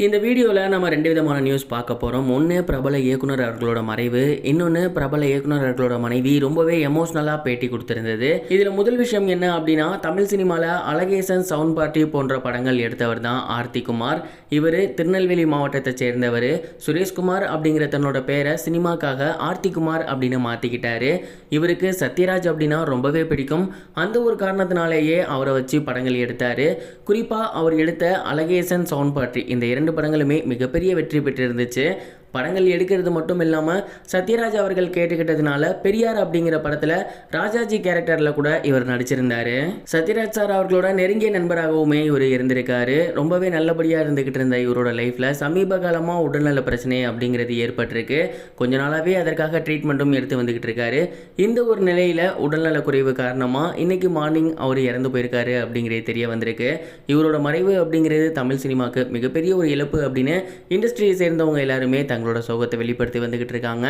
இந்த வீடியோவில் நம்ம ரெண்டு விதமான நியூஸ் பார்க்க போகிறோம் ஒன்று பிரபல இயக்குனர் அவர்களோட மறைவு இன்னொன்று பிரபல இயக்குனர் அவர்களோட மனைவி ரொம்பவே எமோஷ்னலாக பேட்டி கொடுத்துருந்தது. இதில் முதல் விஷயம் என்ன அப்படின்னா தமிழ் சினிமாவில் அழகேசன் சவுண்ட் பார்ட்டி போன்ற படங்கள் எடுத்தவர் தான் ஆர்த்தி குமார். இவர் திருநெல்வேலி மாவட்டத்தை சேர்ந்தவர். சுரேஷ்குமார் அப்படிங்கிற தன்னோட பேரை சினிமாக்காக ஆர்த்தி குமார் அப்படின்னு மாற்றிக்கிட்டாரு இவருக்கு சத்யராஜ் அப்படின்னா ரொம்பவே பிடிக்கும். அந்த ஒரு காரணத்தினாலேயே அவரை வச்சு படங்கள் எடுத்தார். குறிப்பாக அவர் எடுத்த அழகேசன் சவுண்ட் பார்ட்டி இந்த இரண்டு படங்களுமே மிகப்பெரிய வெற்றி பெற்றிருந்துச்சு. படங்கள் எடுக்கிறது மட்டும் இல்லாமல் சத்யராஜ் அவர்கள் கேட்டுக்கிட்டதுனால பெரியார் அப்படிங்கிற படத்தில் ராஜாஜி கேரக்டரில் கூட இவர் நடிச்சிருந்தார். சத்யராஜ் சார் அவர்களோட நெருங்கிய நண்பராகவுமே இவர் இருந்திருக்காரு. ரொம்பவே நல்லபடியாக இருந்துக்கிட்டு இருந்த இவரோட லைஃப்பில் சமீப காலமாக உடல்நல பிரச்சனை அப்படிங்கிறது ஏற்பட்டிருக்கு. கொஞ்ச நாளாகவே அதற்காக ட்ரீட்மெண்ட்டும் எடுத்து வந்துக்கிட்டு இருக்காரு. இந்த ஒரு நிலையில் உடல்நல குறைவு காரணமாக இன்னைக்கு மார்னிங் அவர் இறந்து போயிருக்காரு அப்படிங்கிறது தெரிய வந்திருக்கு. இவரோட மறைவு அப்படிங்கிறது தமிழ் சினிமாவுக்கு மிகப்பெரிய ஒரு இழப்பு அப்படின்னு இண்டஸ்ட்ரியை சேர்ந்தவங்க எல்லாருமே தங்களோட சோகத்தை வெளிப்படுத்தி வந்துக்கிட்டு இருக்காங்க.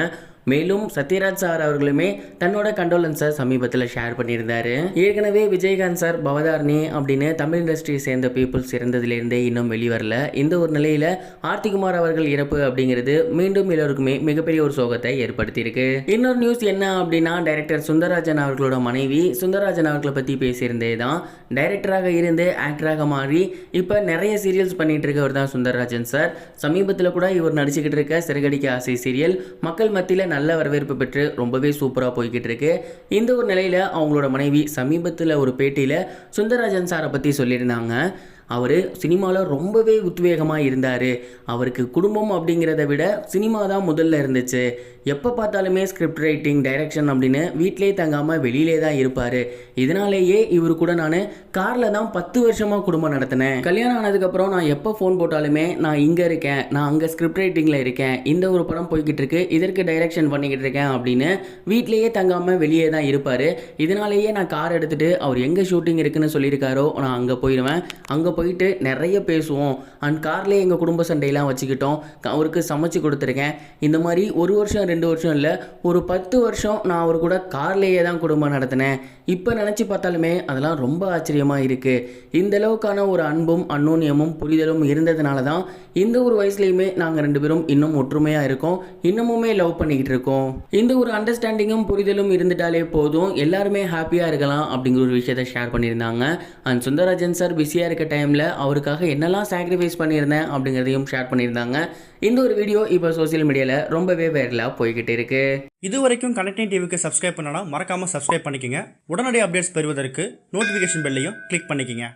மேலும் சத்யராஜ் சார் அவர்களுமே தன்னோட கண்டோலன்ஸை சமீபத்தில் ஷேர் பண்ணியிருந்தாரு. ஏற்கனவே விஜயகாந்த் சார் பவதாரணி அப்படின்னு தமிழ் இண்டஸ்ட்ரியை சேர்ந்த பீப்புள்ஸ் இறந்ததுலேருந்தே இன்னும் வெளிவரல. இந்த ஒரு நிலையில் ஆர்த்திகுமார் அவர்கள் இறப்பு அப்படிங்கிறது மீண்டும் எல்லோருக்குமே மிகப்பெரிய ஒரு சோகத்தை ஏற்படுத்தியிருக்கு. இன்னொரு நியூஸ் என்ன அப்படின்னா டைரக்டர் சுந்தரராஜன் அவர்களோட மனைவி சுந்தரராஜன் அவர்களை பற்றி பேசியிருந்தே தான் டைரக்டராக இருந்து ஆக்டராக மாறி இப்போ நிறைய சீரியல்ஸ் பண்ணிட்டு இருக்கவர் தான் சுந்தரராஜன் சார். சமீபத்தில் கூட இவர் நடிச்சுக்கிட்டு இருக்க சிறகடிக்க ஆசை சீரியல் மக்கள் மத்தியில் நல்ல வரவேற்பு பெற்று ரொம்பவே சூப்பராக போய்கிட்டு இருக்கு இந்த ஒரு நிலையில் அவங்களோட மனைவி சமீபத்தில் ஒரு பேட்டியில் சுந்தரராஜன் சாரை பற்றி சொல்லியிருந்தாங்க. அவர் சினிமாவில் ரொம்பவே உத்வேகமாக இருந்தார். அவருக்கு குடும்பம் அப்படிங்கிறத விட சினிமா தான் முதல்ல இருந்துச்சு. எப்போ பார்த்தாலுமே ஸ்கிரிப்ட் ரைட்டிங் டைரக்ஷன் அப்படின்னு வீட்டிலே தங்காமல் வெளியிலே தான் இருப்பார். இதனாலேயே இவர் கூட நான் காரில் தான் பத்து வருஷமாக குடும்பம் நடத்தினேன். கல்யாணம் ஆனதுக்கப்புறம் நான் எப்போ ஃபோன் போட்டாலுமே நான் இங்கே இருக்கேன். நான் அங்கே ஸ்கிரிப்ட் ரைட்டிங்கில் இருக்கேன். இந்த ஒரு படம் போய்கிட்டு இருக்கு. இதற்கு டைரக்ஷன் பண்ணிக்கிட்டு இருக்கேன் அப்படின்னு வீட்டிலேயே தங்காமல் வெளியே தான் இருப்பார். இதனாலேயே நான் கார் எடுத்துகிட்டு அவர் எங்கே ஷூட்டிங் இருக்குன்னு சொல்லியிருக்காரோ நான் அங்கே போயிடுவேன் அங்கே போயிட்டு நிறைய பேசுவோம். அண்ட் கார்லேயே எங்கள் குடும்ப சண்டையெல்லாம் வச்சுக்கிட்டோம். அவருக்கு சமைச்சு கொடுத்துருக்கேன். இந்த மாதிரி ஒரு வருஷம் ரெண்டு வருஷம் இல்லை ஒரு பத்து வருஷம் நான் அவர் கூட கார்லேயே தான் குடும்பம் நடத்தினேன். இப்போ நினச்சி பார்த்தாலுமே அதெல்லாம் ரொம்ப ஆச்சரியமாக இருக்குது இந்த அளவுக்கான ஒரு அன்பும் அன்னோன்யமும் புரிதலும் இருந்ததுனால தான் இந்த ஒரு வயசுலையுமே நாங்கள் ரெண்டு பேரும் இன்னும் ஒற்றுமையாக இருக்கோம் இன்னமுமே லவ் பண்ணிக்கிட்டு இருக்கோம். இந்த ஒரு அண்டர்ஸ்டாண்டிங்கும் புரிதலும் இருந்துட்டாலே போதும் எல்லாருமே ஹாப்பியாக இருக்கலாம் அப்படிங்கிற ஒரு விஷயத்தை ஷேர் பண்ணியிருந்தாங்க. அண்ட் சுந்தரராஜன் சார் பிஸியாக இருக்க டைமில் அவருக்காக என்னெல்லாம் சாக்ரிஃபைஸ் பண்ணியிருந்தேன் அப்படிங்கிறதையும் ஷேர் பண்ணியிருந்தாங்க. இந்த ஒரு வீடியோ இப்போ சோஷியல் மீடியாவில் ரொம்பவே வைரலாக போய்கிட்டு இருக்கு. இது வரைக்கும் கனெக்டிங் டிவிக்கு சப்ஸ்கிரைப் பண்ணனா மறக்காமல் சப்ஸ்கிரைப் பண்ணிக்கங்க. உடனடி அப்டேட்ஸ் பெறுவதற்கு நோட்டிஃபிகேஷன் பெல்லையும் கிளிக் பண்ணிக்கோங்க.